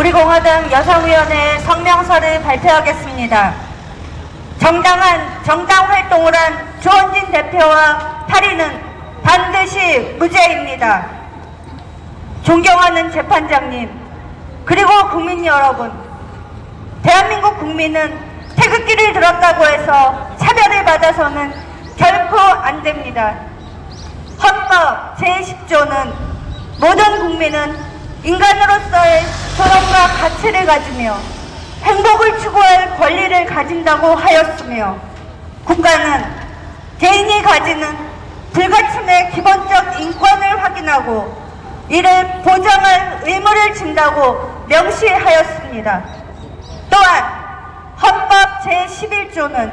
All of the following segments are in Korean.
우리 공화당 여성위원회 성명서를 발표하겠습니다. 정당한 정당 활동을 한 조원진 대표와 파리는 반드시 무죄입니다. 존경하는 재판장님, 그리고 국민 여러분, 대한민국 국민은 태극기를 들었다고 해서 차별을 받아서는 결코 안 됩니다. 헌법 제10조는 모든 국민은 존엄과 가치를 가지며 행복을 추구할 권리를 가진다고 하였으며 국가는 개인이 가지는 불가침의 기본적 인권을 확인하고 이를 보장할 의무를 진다고 명시하였습니다. 또한 헌법 제11조는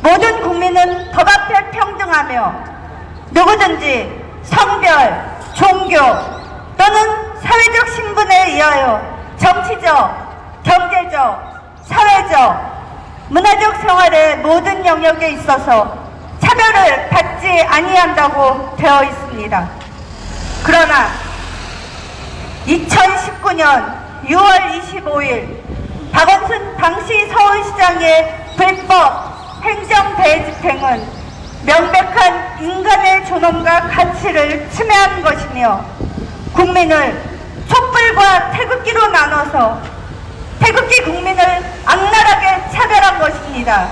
모든 국민은 법 앞에 평등하며 누구든지 성별, 종교 또는 사회적 신분에 의하여 정치적, 경제적, 사회적, 문화적 생활의 모든 영역에 있어서 차별을 받지 아니한다고 되어 있습니다. 그러나 2019년 6월 25일 박원순 당시 서울시장의 불법 행정 대집행은 명백한 인간의 존엄과 가치를 침해한 것이며 국민을 촛불과 태극기로 나눠서 태극기 국민을 악랄하게 차별한 것입니다.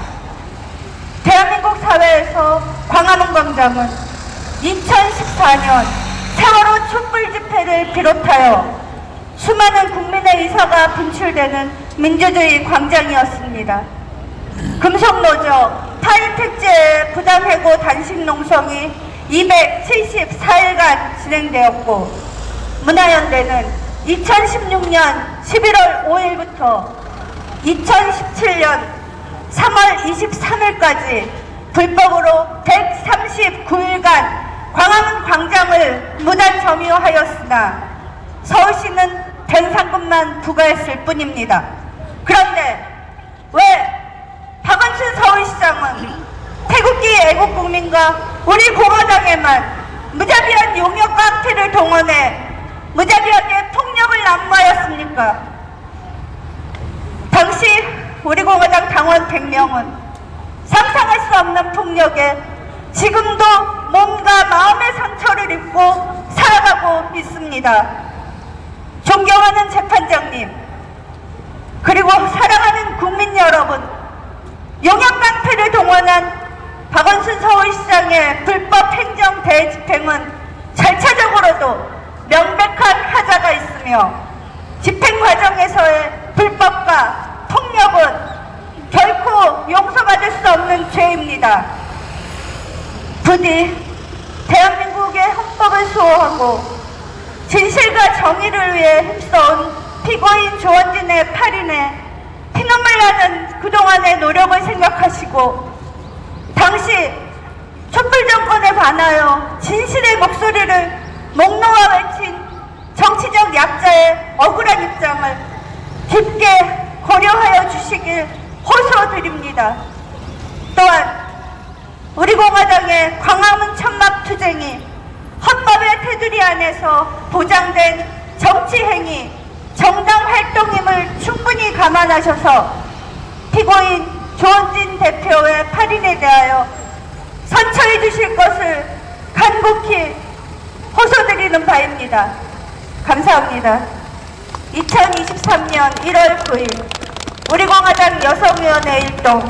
대한민국 사회에서 광화문 광장은 2014년 세월호 촛불 집회를 비롯하여 수많은 국민의 의사가 분출되는 민주주의 광장이었습니다. 금속노조 타이택제 부당해고 단식 농성이 274일간 진행되었고 문화연대는 2016년 11월 5일부터 2017년 3월 23일까지 불법으로 139일간 광화문 광장을 무단 점유하였으나 서울시는 변상금만 부과했을 뿐입니다. 그런데 왜 박원순 서울시장은 태극기 애국국민과 우리 공화당에만 무자비한 용역 깡패를 동원해 무자비하게 폭력을 난무하였습니까? 당시 우리 공화당 당원 100명은 상상할 수 없는 폭력에 지금도 몸과 마음의 상처를 입고 살아가고 있습니다. 존경하는 재판장님, 그리고 사랑하는 국민 여러분, 용역 깡패를 동원한 박원순 서울시장의 불법 행정 대집행은 절차적으로도 명백한 하자가 있으며 집행 과정에서의 불법과 폭력은 결코 용서받을 수 없는 죄입니다. 부디 대한민국의 헌법을 수호하고 진실과 정의를 위해 힘써온 피고인 조원진의 팔인의 피눈물 나는 그동안의 노력을 생각하시고 당시 촛불 정권에 반하여 진실의 목소리를 목놓아 외친 억울한 입장을 깊게 고려하여 주시길 호소드립니다. 또한 우리 공화당의 광화문 천막 투쟁이 헌법의 테두리 안에서 보장된 정치 행위, 정당 활동임을 충분히 감안하셔서 피고인 조원진 대표의 팔인에 대하여 선처해 주실 것을 간곡히 호소드리는 바입니다. 감사합니다. 2023년 1월 9일 우리 공화당 여성위원회 일동